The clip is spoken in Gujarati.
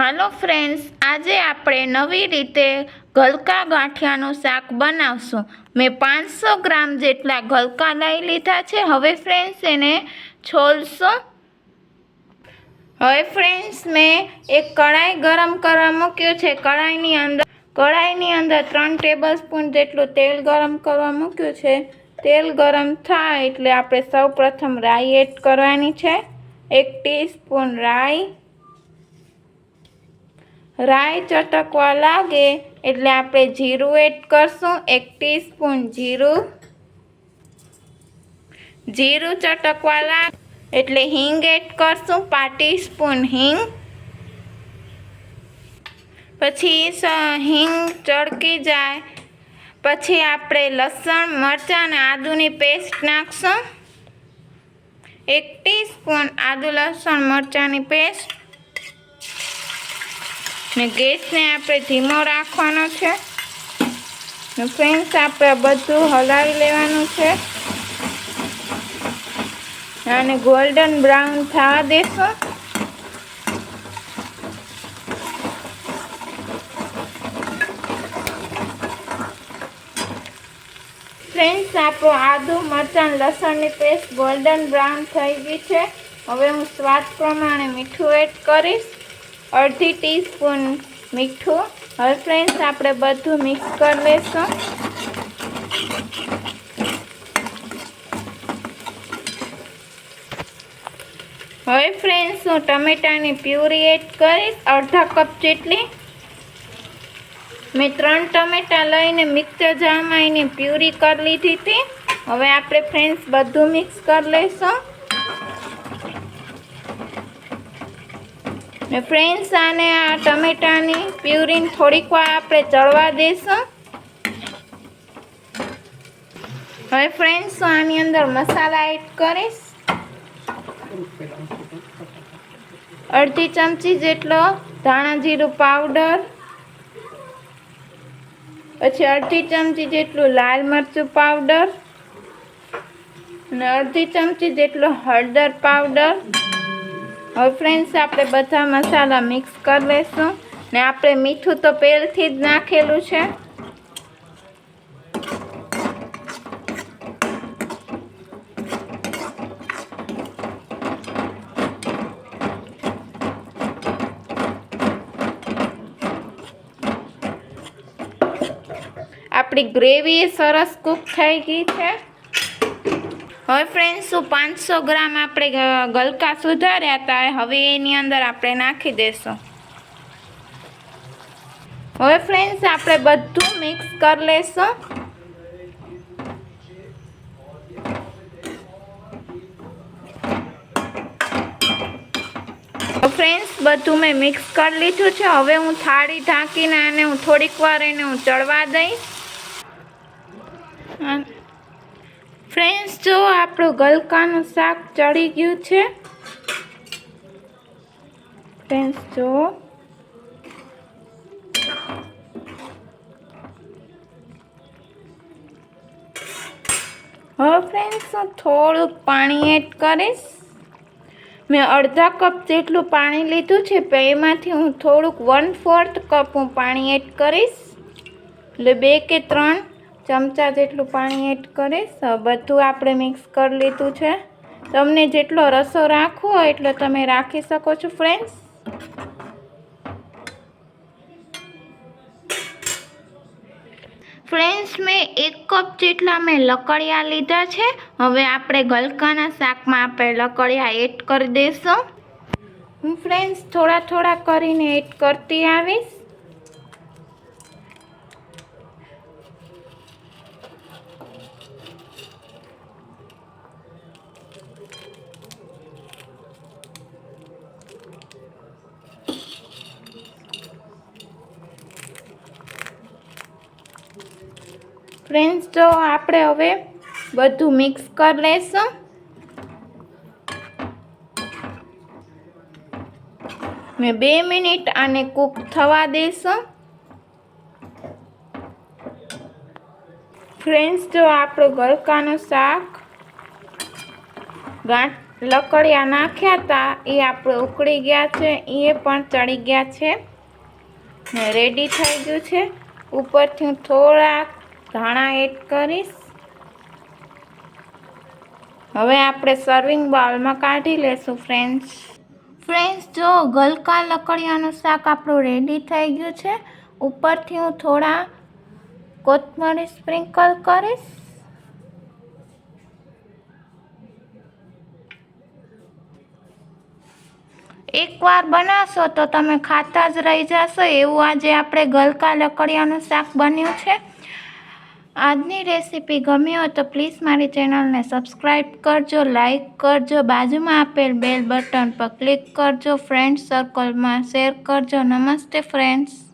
હાલો ફ્રેન્ડ્સ, આજે આપણે નવી રીતે ગલકા ગાંઠિયાનું શાક બનાવશું. મેં પાંચસો ગ્રામ જેટલા ગલકા લઈ લીધા છે. હવે ફ્રેન્ડ્સ, એને છોલશું. હવે ફ્રેન્ડ્સ, મેં એક કઢાઈ ગરમ કરવા મૂક્યું છે. કઢાઈની અંદર કઢાઈની અંદર ત્રણ ટેબલ સ્પૂન જેટલું તેલ ગરમ કરવા મૂક્યું છે. તેલ ગરમ થાય એટલે આપણે સૌ પ્રથમ રાઈ એડ કરવાની છે. એક ટીસ્પૂન રાઈ રાઈ ચટકવા લાગે એટલે આપણે જીરું એડ કરશું એક ટીસ્પૂન જીરું. જીરું ચટકવા લાગે એટલે હિંગ એડ કરશું, પાંચ ટીસ્પૂન હિંગ. પછી હિંગ ચડકી જાય. પછી આપણે લસણ, મરચાં અને આદુની પેસ્ટ નાખશું. એક ટીસ્પૂન આદુ, લસણ, મરચાંની પેસ્ટ. ને ગેસને આપણે ધીમો રાખવાનો છે. ને ફ્રેન્ડ્સ આપણે બધું હલાવી લેવાનું છે. અને ગોલ્ડન બ્રાઉન થવા દેશું. ફ્રેન્ડ્સ આપણો આદુ, મરચાં, લસણની પેસ્ટ ગોલ્ડન બ્રાઉન થઈ ગઈ છે. હવે હું સ્વાદ પ્રમાણે મીઠું એડ કરીશ. અડધી ટીસ્પૂન મીઠું. હવે ફ્રેન્ડ્સ આપણે બધું મિક્સ કરી લેશું હવે ફ્રેન્ડ્સ હું ટમેટાની પ્યુરી એડ કરીશ. અડધા કપ જેટલી. મેં ત્રણ ટમેટા લઈને મિક્સર જારમાં એની પ્યુરી કરી લીધી હતી. હવે આપણે ફ્રેન્ડ્સ બધું મિક્સ કરી લઈશું. ને ફ્રેન્ડ્સ આને આ ટમેટાની પ્યુરીને થોડીક વાર આપણે ચડવા દઈશું હવે ફ્રેન્ડ્સ, હું આની અંદર મસાલા એડ કરીશ. અડધી ચમચી જેટલો ધાણા જીરું પાવડર પછી અડધી ચમચી જેટલું લાલ મરચું પાવડર અને અડધી ચમચી જેટલો હળદર પાવડર હવે ફ્રેન્ડ્સ આપણે બધા મસાલા મિક્સ કરી લઈશું. ને આપણે મીઠું તો પહેલથી જ નાખેલું છે. આપણી ગ્રેવી સરસ કૂક થઈ ગઈ છે. હવે ફ્રેન્ડ્સ શું પાંચસો ગ્રામ આપણે ગલકા સુધાર્યા હતા હવે એની અંદર આપણે નાખી દઈશું હવે ફ્રેન્ડ્સ આપણે બધું મિક્સ કરી લઈશું ફ્રેન્ડ્સ બધું મેં મિક્સ કરી લીધું છે. હવે હું થાળી ઢાંકીને આને હું થોડીક વાર એને હું ચડવા દઈશ. ફ્રેન્ડ્સ જો આપણું ગલકાનું શાક ચડી ગયું છે. ફ્રેન્ડ્સ જો. હવે ફ્રેન્ડ્સ હું થોડુંક પાણી એડ કરીશ. મેં અડધા કપ જેટલું પાણી લીધું છે એમાંથી હું થોડુંક વન ફોર્થ કપ હું પાણી એડ કરીશ. એટલે બે કે ત્રણ. ચમચા જેટલું પાણી એડ કરીશ. બધું આપણે મિક્સ કરી લીધું છે. તમને જેટલો રસો રાખવો એટલો તમે રાખી શકો છો ફ્રેન્ડ્સ ફ્રેન્ડ્સ મેં એક કપ જેટલા મેં લકડિયા લીધા છે. હવે આપણે ગલકાના શાકમાં આપણે લકડિયા એડ કરી દઈશું હું ફ્રેન્ડ્સ થોડા થોડા કરીને એડ કરતી આવીશ. ફ્રેન્ડ્સ જો આપણે હવે બધું મિક્સ કરી લઈશું. મેં બે મિનિટ આને કૂક થવા દઈશું. ફ્રેન્ડ્સ જો આપણું ગલકાનું શાક, ગાંઠ, લકડિયા નાખ્યા હતા, એ આપણે ઉકળી ગયા છે, એ પણ ચડી ગયા છે. ને રેડી થઈ ગયું છે. ઉપરથી હું થોડાક ધાણા એડ કરીશ. હવે આપણે સર્વિંગ બાઉલમાં કાઢી લેશું ફ્રેન્ડ્સ ફ્રેન્ડ્સ જો ગલકા લકડિયાનું શાક આપણું રેડી થઈ ગયું છે, ઉપરથી હું થોડા કોથમરી સ્પ્રિંકલ કરીશ. એકવાર બનાવશો તો તમે ખાતા જ રહી જશો. એવું આજે આપણે ગલકા લકડિયાનું શાક બન્યું છે. આજની રેસીપી ગમી હોય તો પ્લીઝ મારી ચેનલને સબસ્ક્રાઈબ કરજો લાઈક કરજો, બાજુમાં આપેલ બેલ બટન પર ક્લિક કરજો ફ્રેન્ડ સર્કલમાં શેર કરજો. નમસ્તે ફ્રેન્ડ્સ.